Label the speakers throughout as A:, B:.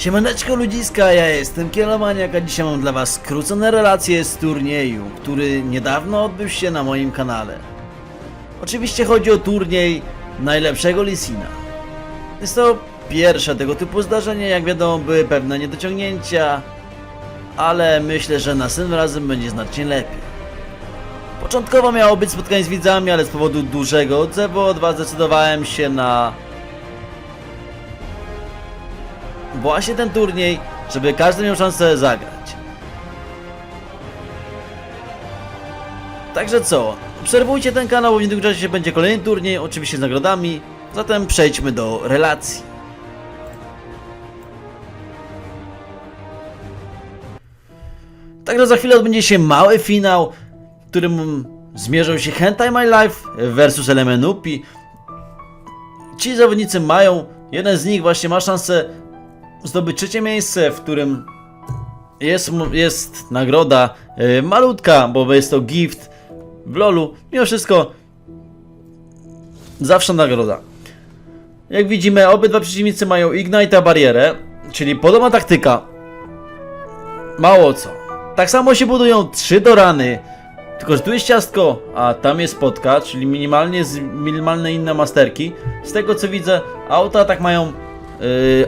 A: Siemaneczko ludziska, ja jestem Kielomaniak, a dzisiaj mam dla was skrócone relacje z turnieju, który niedawno odbył się na moim kanale. Oczywiście chodzi o turniej najlepszego Lisina. Jest to pierwsze tego typu zdarzenie, jak wiadomo były pewne niedociągnięcia, ale myślę, że następnym razem będzie znacznie lepiej. Początkowo miało być spotkanie z widzami, ale z powodu dużego odzewu od was zdecydowałem się na właśnie ten turniej, żeby każdy miał szansę zagrać. Także co, obserwujcie ten kanał, bo w niedługim czasie będzie kolejny turniej, oczywiście z nagrodami, zatem przejdźmy do relacji. Także za chwilę odbędzie się mały finał, w którym zmierzą się Hentai My Life versus Elemenupi. Ci zawodnicy mają, jeden z nich właśnie ma szansę zdobyć trzecie miejsce, w którym jest, jest nagroda e, malutka, bo jest to gift w lolu. Mimo wszystko zawsze nagroda. Jak widzimy, obydwa przeciwnicy mają Ignite barierę, czyli podobna taktyka. Mało co. Tak samo się budują trzy do rany. Tylko, że tu jest ciastko, a tam jest spotka, czyli minimalnie minimalne inne masterki. Z tego co widzę, auta tak mają Yy,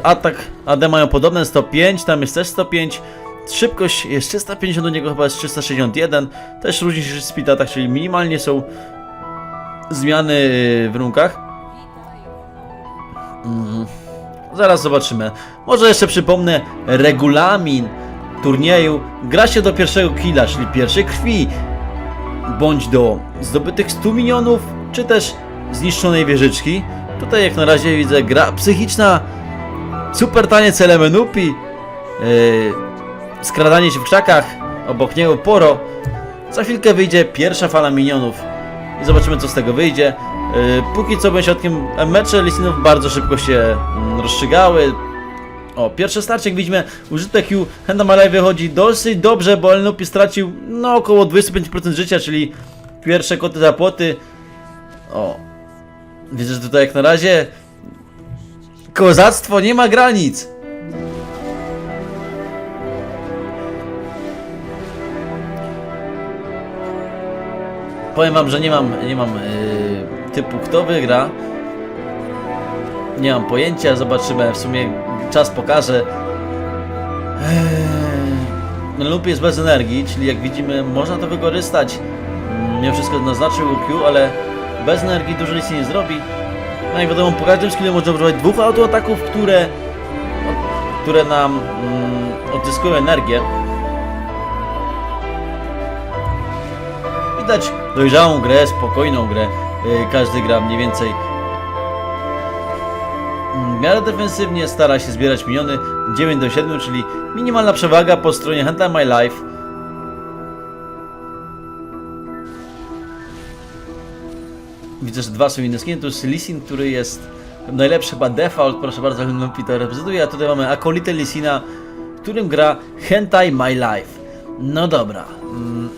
A: atak AD mają podobne 105, tam jest też 105. Szybkość jest 350, do niego chyba jest 361. Też różni się speed attack, czyli minimalnie są zmiany yy, w warunkach. Mm, zaraz zobaczymy. Może jeszcze przypomnę regulamin turnieju. Gra się do pierwszego killa, czyli pierwszej krwi, bądź do zdobytych 100 milionów, czy też zniszczonej wieżyczki. Tutaj jak na razie widzę gra psychiczna, super taniec Elemenupi, yy, skradanie się w krzakach, obok niego poro. Za chwilkę wyjdzie pierwsza fala minionów i zobaczymy co z tego wyjdzie. Yy, póki co będzie środkiem mecze Lisinów bardzo szybko się mm, rozstrzygały. O, pierwsze starcie jak widzimy, użyte Q Henda Malay wychodzi dosyć dobrze, bo Elenupi stracił no około 25% życia, czyli pierwsze koty za płoty. O, Widzę, że tutaj jak na razie kozactwo nie ma granic. Powiem wam, że nie mam, nie mam yy, typu kto wygra. Nie mam pojęcia, zobaczymy, w sumie czas pokaże. Eee, jest bez energii, czyli jak widzimy można to wykorzystać. Mimo wszystko naznaczył Q, ale bez energii dużo nic nie zrobi. No jak wiadomo, po każdym skillu można używać dwóch autoataków, które, które nam mm, odzyskują energię. Widać dojrzałą grę, spokojną grę. Yy, każdy gra mniej więcej w miarę defensywnie, stara się zbierać miniony 9 do 7, czyli minimalna przewaga po stronie Handle My Life. Widzę, że dwa są inne. Tu jest Lisin, który jest najlepszy chyba default. Proszę bardzo, Lupi to reprezentuje. A tutaj mamy Akolite Lisina, którym gra Hentai My Life. No dobra. Mm,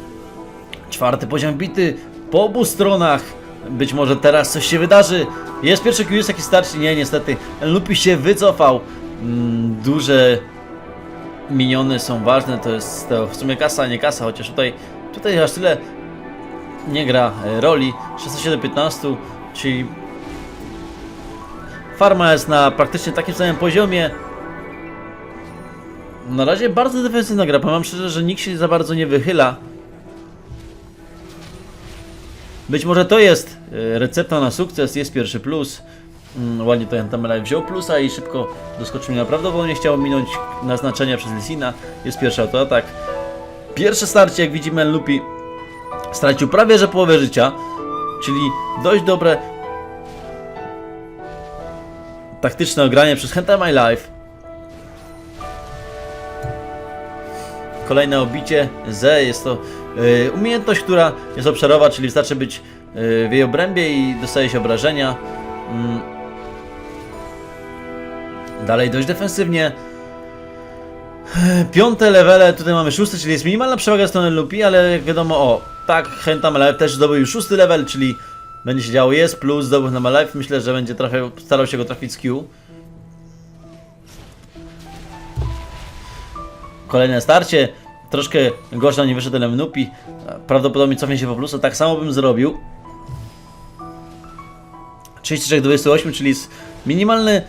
A: Czwarty poziom bity po obu stronach. Być może teraz coś się wydarzy. Jest pierwszy jest jakiś starczy? Nie, niestety. Lupi się wycofał. Mm, Duże miniony są ważne. To jest to w sumie kasa, nie kasa, chociaż tutaj, tutaj aż tyle nie gra e, roli. 16 do 15, czyli farma jest na praktycznie takim samym poziomie. Na razie bardzo defensywna gra, powiem szczerze, że nikt się za bardzo nie wychyla. Być może to jest e, recepta na sukces, jest pierwszy plus. Mm, Ładnie to Antamela wziął plusa i szybko doskoczył mi naprawdę, bo nie chciał minąć naznaczenia przez Lisina. Jest pierwszy autoatak. Pierwsze starcie, jak widzimy, Lupi stracił prawie że połowę życia, czyli dość dobre taktyczne ogranie przez Hentai My Life. Kolejne obicie Z jest to y, umiejętność, która jest obszarowa, czyli wystarczy być y, w jej obrębie i dostaje się obrażenia. Mm. Dalej dość defensywnie. Piąte levele, tutaj mamy szóste, czyli jest minimalna przewaga strony Lupi, ale jak wiadomo, o, tak, Hentam Life też zdobył już szósty level, czyli będzie się działo jest, plus zdobył na Life, myślę, że będzie trafiał, starał się go trafić z Q. kolejne starcie. Troszkę gorzej nie wyszedł Lemnupi. Prawdopodobnie cofnie się po plusa. Tak samo bym zrobił. 33-28, czyli jest minimalny e,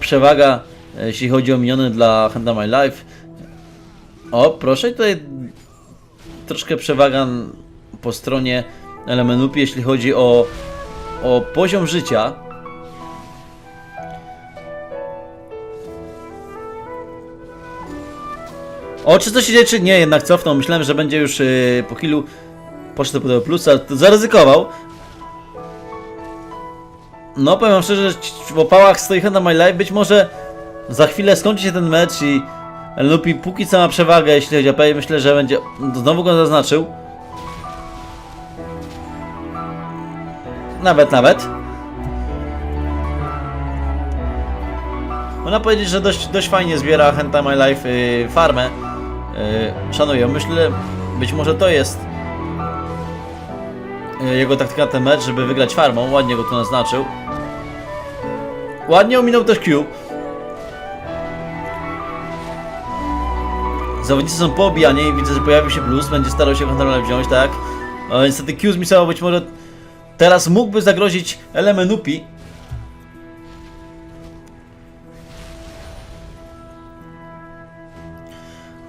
A: przewaga, e, jeśli chodzi o miniony dla Hand My Life. O, proszę, tutaj troszkę przewaga po stronie Elemenupi, jeśli chodzi o, o poziom życia. O, czy coś się dzieje, czy nie, jednak cofnął. Myślałem, że będzie już yy, po killu poszedł do plusa, to zaryzykował. No, powiem szczerze, w opałach stoi Hand My Life. Być może za chwilę skończy się ten mecz i Lupi póki co ma przewagę, jeśli chodzi o pay. Myślę, że będzie. Znowu go zaznaczył. Nawet, nawet. Można powiedzieć, że dość, dość fajnie zbiera Hentai My Life y, farmę. Y, szanuję. Myślę, być może to jest y, jego taktyka ten mecz, żeby wygrać farmą. Ładnie go tu naznaczył. Ładnie ominął też Q. Zawodnicy są poobijani i widzę, że pojawił się plus. Będzie starał się kontrolę wziąć, tak? No, niestety Q zmisował być może teraz mógłby zagrozić Elemenupi.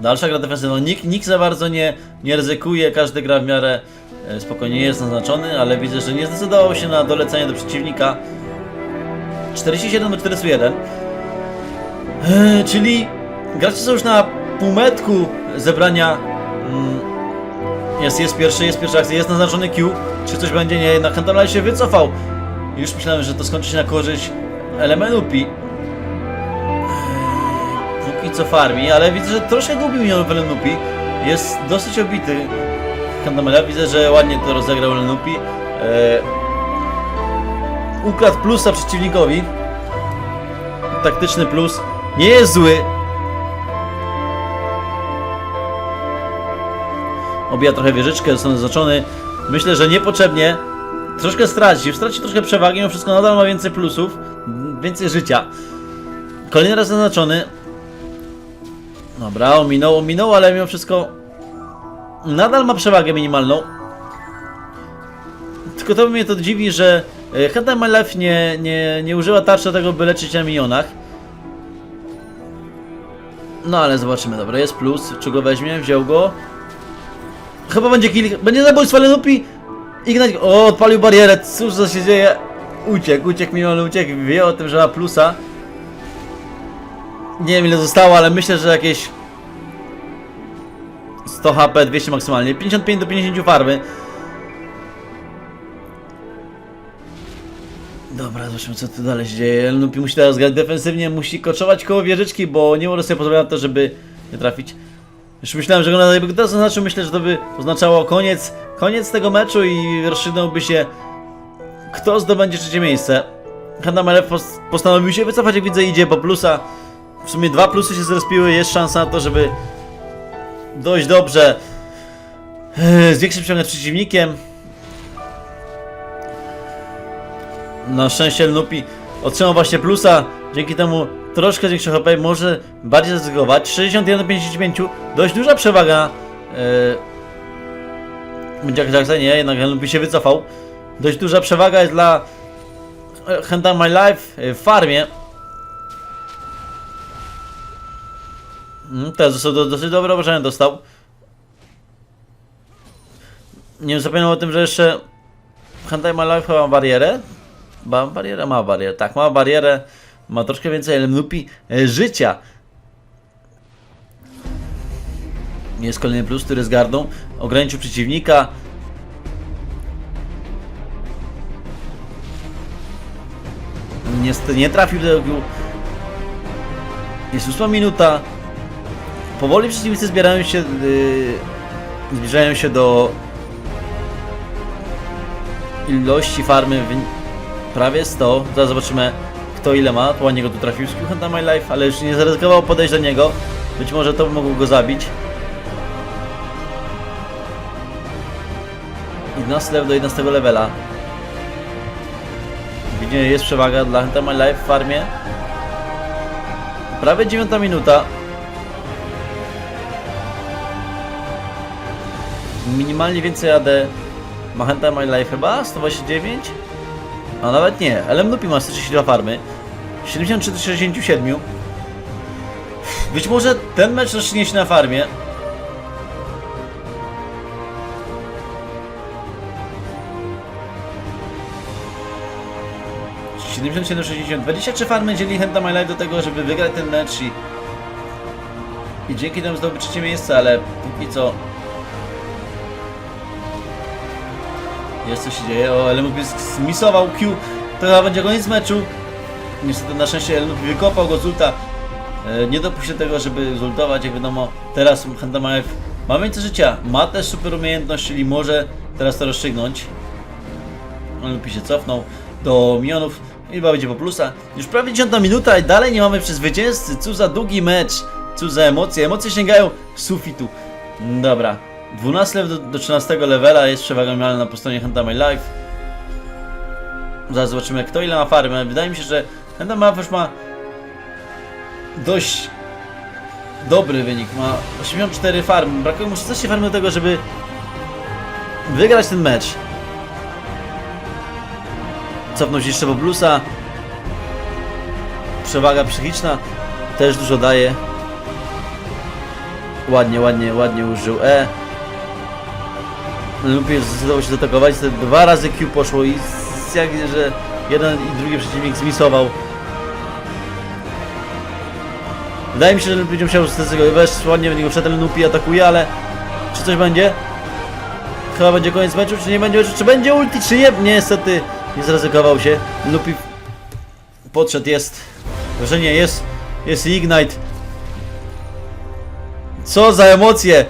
A: Dalsza gra defensywna. Nikt, nikt za bardzo nie, nie ryzykuje, każdy gra w miarę e, spokojnie jest naznaczony, ale widzę, że nie zdecydował się na dolecenie do przeciwnika. 47 do 41. E, czyli gracze są już na półmetku zebrania. Mm, jest, jest pierwszy, jest pierwsza akcja, jest naznaczony Q. Czy coś będzie? Nie, jednak Kantalaj się wycofał. Już myślałem, że to skończy się na korzyść Elemenupi. Póki co farmi, ale widzę, że troszkę gubił minionów Elenupi. Jest dosyć obity Kandamela. Widzę, że ładnie to rozegrał Elenupi. Eee, ukradł plusa przeciwnikowi. Taktyczny plus. Nie jest zły. Obija trochę wieżyczkę, został zaznaczony. Myślę, że niepotrzebnie. Troszkę straci. Straci troszkę przewagi, mimo wszystko nadal ma więcej plusów. Więcej życia. Kolejny raz zaznaczony. Dobra, ominął, ominął, ale mimo wszystko nadal ma przewagę minimalną. Tylko to mnie to dziwi, że e, Life nie, nie, nie użyła tarczy do tego, by leczyć na minionach. No ale zobaczymy, dobra, jest plus. Czy go weźmie? Wziął go. Chyba będzie kill. Będzie zabójstwo Lenupi. Ignać. O, odpalił barierę. Cóż co się dzieje? Uciekł, uciekł miniony, uciekł. Wie o tym, że ma plusa. Nie wiem ile zostało, ale myślę, że jakieś 100 HP, 200 maksymalnie. 55 do 50 farmy. Dobra, zobaczymy co tu dalej się dzieje. Lupi musi teraz grać defensywnie, musi koczować koło wieżyczki, bo nie może sobie pozwolić na to, żeby nie trafić. Już myślałem, że go na teraz zaznaczył, myślę, że to by oznaczało koniec, koniec tego meczu i rozstrzygnąłby się kto zdobędzie trzecie miejsce. Pos postanowił się wycofać, jak widzę idzie po plusa. W sumie dwa plusy się zrespiły, jest szansa na to, żeby dość dobrze e, zwiększyć przeciąg przeciwnikiem. Na szczęście Lupi otrzymał właśnie plusa, dzięki temu troszkę większy HP, może bardziej zaryzykować. 61 do 55, dość duża przewaga. Yy, Jack Jackson nie, jednak Lupi się wycofał. Dość duża przewaga jest dla e, Hand My Life e, w farmie. Mm, Teraz dostał do, dosyć dobre obrażenie dostał. Nie zapominam o tym, że jeszcze Handai My Life ma barierę. Ma barierę? Ma barierę, tak, ma barierę. Ma troszkę więcej Lemnupi e, życia. Jest kolejny plus, który z gardą ograniczył przeciwnika. Niestety nie trafił do tego. Jest ósma minuta. Powoli przeciwnicy zbierają się, yy, zbliżają się do ilości farmy prawie 100. Zaraz zobaczymy kto ile ma, To po niego tu trafił z Hunt My Life, ale już nie zaryzykował podejść do niego. Być może to by mogło go zabić. 11 level do 11 levela. Widzimy, jest przewaga dla Hunt My Life w farmie. Prawie 9 minuta. Minimalnie więcej AD ma Hunt My Life chyba, 129? A nawet nie, LM Nupi ma 132 farmy. 73 do 67. Być może ten mecz rozstrzygnie się na farmie. Siedem, sześćdziesiąt, 23 farmy dzieli Henta My Life do tego, żeby wygrać ten mecz i, i dzięki temu zdobyć trzecie miejsce, ale póki co jest co się dzieje. O, Elenuk zmisował Q, to chyba będzie koniec meczu. Niestety na szczęście Elenuk wykopał go z ulta. E, Nie dopuścił tego, żeby zultować, jak wiadomo. Teraz Handamaev ma więcej życia, ma też super umiejętność, czyli może teraz to rozstrzygnąć. Elenuk się cofnął do minionów i chyba będzie po plusa. Już prawie 10 minuta i dalej nie mamy przez zwycięzcy. Co za długi mecz, co za emocje. Emocje sięgają sufitu. Dobra. 12 level do, do 13 levela jest przewaga minimalna po stronie Handama Life. Zaraz zobaczymy kto ile ma farmy. Wydaje mi się, że Handama już ma dość dobry wynik. Ma 84 farmy. Brakuje mu 16 farmy do tego, żeby wygrać ten mecz. Cofnął się jeszcze po plusa. Przewaga psychiczna też dużo daje. Ładnie, ładnie, ładnie użył E. Lupię zdecydował się zaatakować, te dwa razy Q poszło i jak że jeden i drugi przeciwnik zmisował. Wydaje mi się, że będzie musiał zdecydować, ładnie w niego wszedł, Lupi atakuje, ale czy coś będzie? Chyba będzie koniec meczu, czy nie będzie meczu, czy będzie ulti, czy nie? Niestety nie zryzykował się. Lupi podszedł, jest wrażenie, jest, jest Ignite. Co za emocje!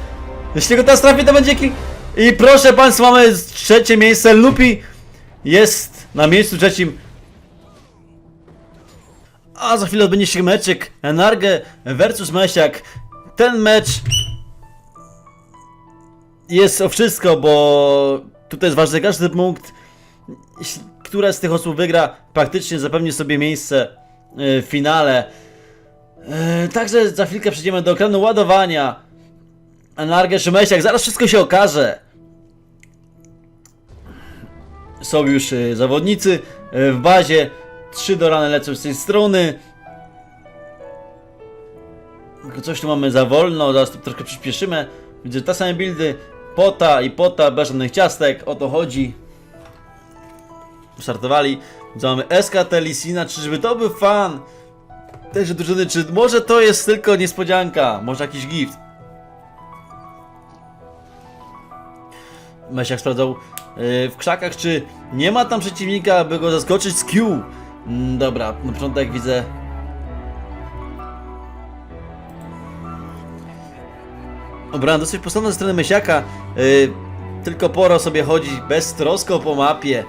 A: Jeśli go teraz trafi, to będzie ki... I proszę Państwa, mamy trzecie miejsce. Lupi jest na miejscu trzecim. A za chwilę odbędzie się meczek Enarge versus Mesiak. Ten mecz jest o wszystko, bo tutaj jest ważny każdy punkt. Która z tych osób wygra, praktycznie zapewni sobie miejsce y, w finale. E, Także za chwilkę przejdziemy do ekranu ładowania. Anargę czy Mesiak, zaraz wszystko się okaże. Są już e, zawodnicy e, w bazie. Trzy do rany lecą z tej strony. Tylko coś tu mamy za wolno, zaraz tu troszkę przyspieszymy. Widzę te same buildy. Pota i pota, bez żadnych ciastek, o to chodzi. Startowali. Co mamy SKT Lisina, czyżby to był fan? Też drużyny, czy może to jest tylko niespodzianka? Może jakiś gift? Mesiak sprawdzał yy, w krzakach, czy nie ma tam przeciwnika, aby go zaskoczyć z Q. Mm, dobra, na początek widzę. Obrałem dosyć postawną ze strony Mesiaka. Yy, tylko poro sobie chodzi bez trosko po mapie.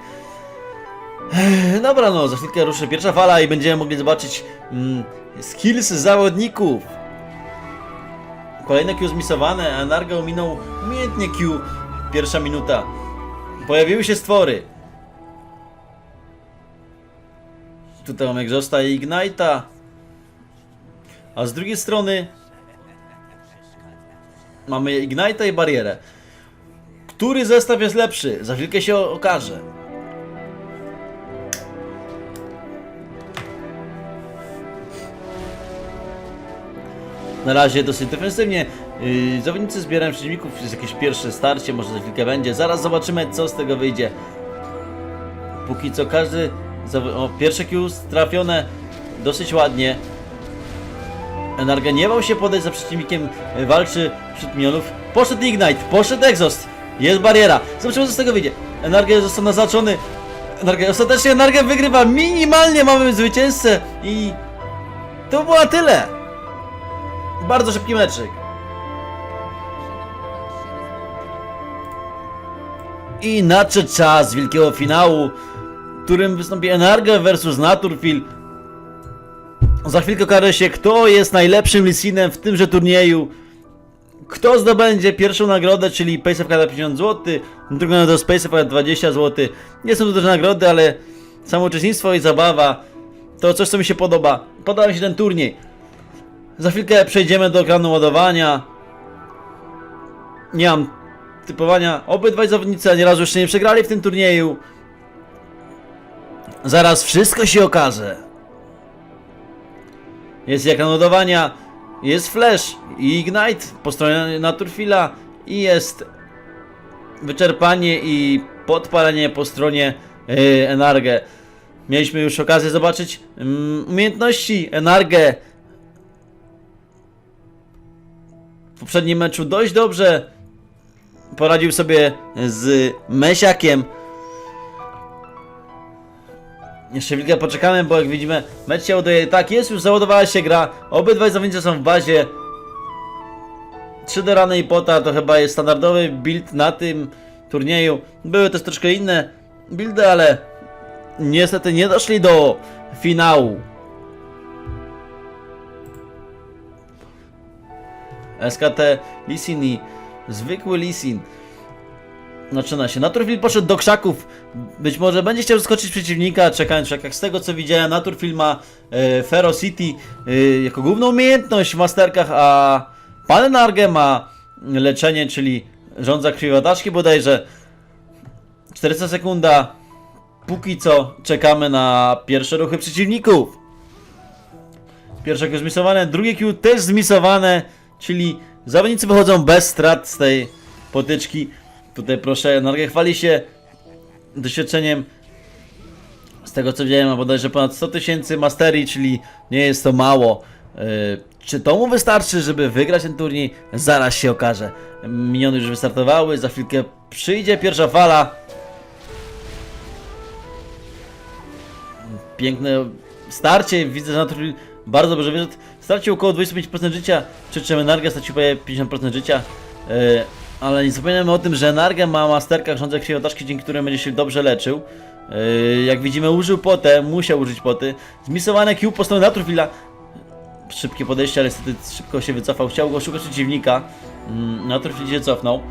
A: Dobra, no, za chwilkę ruszy pierwsza fala i będziemy mogli zobaczyć mm, skills zawodników. Kolejne Q zmisowane, a Narga minął umiejętnie Q. Pierwsza minuta. Pojawiły się stwory. Tutaj mamy Exhausta i Ignite'a. A z drugiej strony mamy Ignite'a i barierę. Który zestaw jest lepszy? Za chwilkę się okaże. Na razie dosyć defensywnie. Yy, zawodnicy zbierają przeciwników, jest jakieś pierwsze starcie, może za chwilkę będzie. Zaraz zobaczymy, co z tego wyjdzie. Póki co każdy. O, pierwsze Q trafione dosyć ładnie. Enarga nie bał się podejść za przeciwnikiem, yy, walczy wśród minionów. Poszedł Ignite, poszedł Exhaust. Jest bariera. Zobaczymy, co z tego wyjdzie. Enarga został naznaczony. Enarga, ostatecznie Enarga wygrywa. Minimalnie mamy zwycięzcę i to było tyle. Bardzo szybki meczyk. I nadszedł czas wielkiego finału, którym wystąpi Enarga versus Naturfil. Za chwilkę okaże się, kto jest najlepszym Lisinem w tymże turnieju. Kto zdobędzie pierwszą nagrodę, czyli Pace of 50 zł, drugą nagrodę Space of 20 zł. Nie są to duże nagrody, ale samo uczestnictwo i zabawa to coś, co mi się podoba. Podoba mi się ten turniej. Za chwilkę przejdziemy do ekranu ładowania. Nie mam typowania. Obydwaj zawodnicy ani razu jeszcze nie przegrali w tym turnieju. Zaraz wszystko się okaże. Jest jak nanodowania, jest Flash i Ignite po stronie Naturfila i jest wyczerpanie i podpalenie po stronie yy. Mieliśmy już okazję zobaczyć mm, umiejętności Enarge w poprzednim meczu dość dobrze poradził sobie z Mesiakiem. Jeszcze chwilkę poczekamy, bo jak widzimy, mecz się ładuje. Tak, jest już, załadowała się gra. Obydwaj zawodnicy są w bazie. 3 do rany i pota to chyba jest standardowy build na tym turnieju. Były też troszkę inne buildy, ale niestety nie doszli do finału. SKT Lisin i zwykły Lisin. Zaczyna się. Naturfil poszedł do krzaków. Być może będzie chciał zaskoczyć przeciwnika, czekając w krzakach. Z tego co widziałem, Naturfil ma e, Ferocity e, jako główną umiejętność w masterkach, a Pan Narge ma leczenie, czyli rządza krwiwataczki bodajże. 400 sekunda. Póki co czekamy na pierwsze ruchy przeciwników. Pierwsze Q zmisowane, drugie Q też zmisowane, czyli zawodnicy wychodzą bez strat z tej potyczki. Tutaj proszę, Narge chwali się doświadczeniem z tego co widziałem, ma bodajże ponad 100 tysięcy masterii, czyli nie jest to mało. Yy, czy to mu wystarczy, żeby wygrać ten turniej? Zaraz się okaże. Miniony już wystartowały, za chwilkę przyjdzie pierwsza fala. Piękne starcie, widzę, że Naturil bardzo dobrze wyszedł. Stracił około 25% życia, przy czym Enarga stracił prawie 50% życia. Yy, ale nie zapominajmy o tym, że Enarga ma masterka rządze krwiotaszki, dzięki którym będzie się dobrze leczył. Yy, jak widzimy użył potę, musiał użyć poty. Zmisowane Q po stronie Naturfila. Szybkie podejście, ale niestety szybko się wycofał. Chciał go szukać przeciwnika. Mm, Naturfil się cofnął.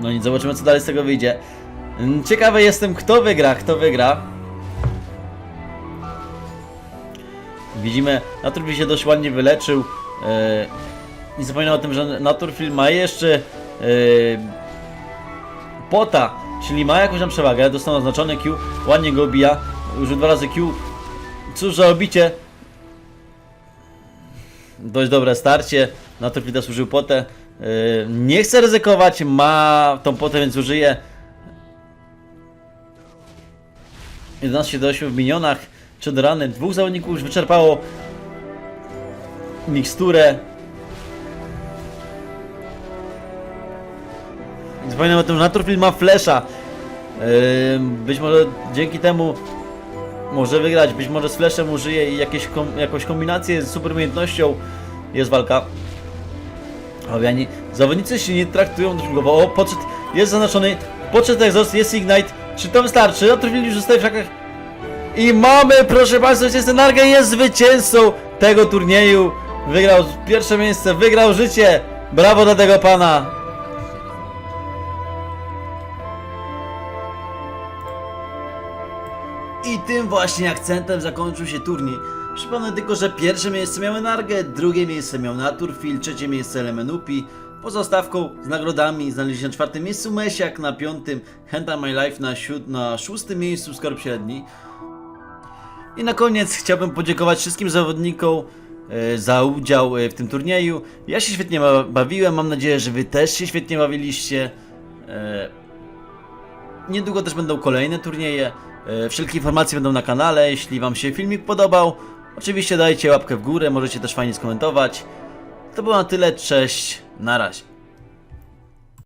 A: No nic, zobaczymy co dalej z tego wyjdzie. Ciekawy jestem kto wygra, kto wygra. Widzimy, Naturfil się dość ładnie wyleczył. Nie zapominam o tym, że Naturfil ma jeszcze yy, pota, czyli ma jakąś tam przewagę. Dostał oznaczony Q, ładnie go obija. Użył dwa razy Q. Cóż za obicie. Dość dobre starcie. Naturfil też użył potę. Yy, nie chce ryzykować, ma tą potę, więc użyje. 11 do 8 w minionach. 3 do rany. Dwóch zawodników już wyczerpało miksturę. Zapomniałem o tym, że Naturfil ma flesza. Być może dzięki temu może wygrać, być może z fleszem użyje i jakieś kom, jakąś kombinację z super umiejętnością. Jest walka. Obiani. Zawodnicy się nie traktują drugowo. O, podszedł, jest zaznaczony. Podszedł egzost, jest ignite. Czy to wystarczy? Naturfil już zostaje w szakach. I mamy, proszę Państwa, zwycięzcę Narga jest zwycięzcą tego turnieju. Wygrał pierwsze miejsce, wygrał życie. Brawo dla tego pana. I tym właśnie akcentem zakończył się turniej. Przypomnę tylko, że pierwsze miejsce miały Nargę, drugie miejsce miał Naturfil, trzecie miejsce Elemenupi. Poza stawką z nagrodami znaleźli się na czwartym miejscu Mesiak, na piątym Henta My Life, na, siód- na szóstym miejscu Skorp Średni. I na koniec chciałbym podziękować wszystkim zawodnikom e, za udział e, w tym turnieju. Ja się świetnie ba- bawiłem, mam nadzieję, że Wy też się świetnie bawiliście. E, Niedługo też będą kolejne turnieje. Wszelkie informacje będą na kanale. Jeśli Wam się filmik podobał, oczywiście dajcie łapkę w górę, możecie też fajnie skomentować. To było na tyle, cześć, na razie.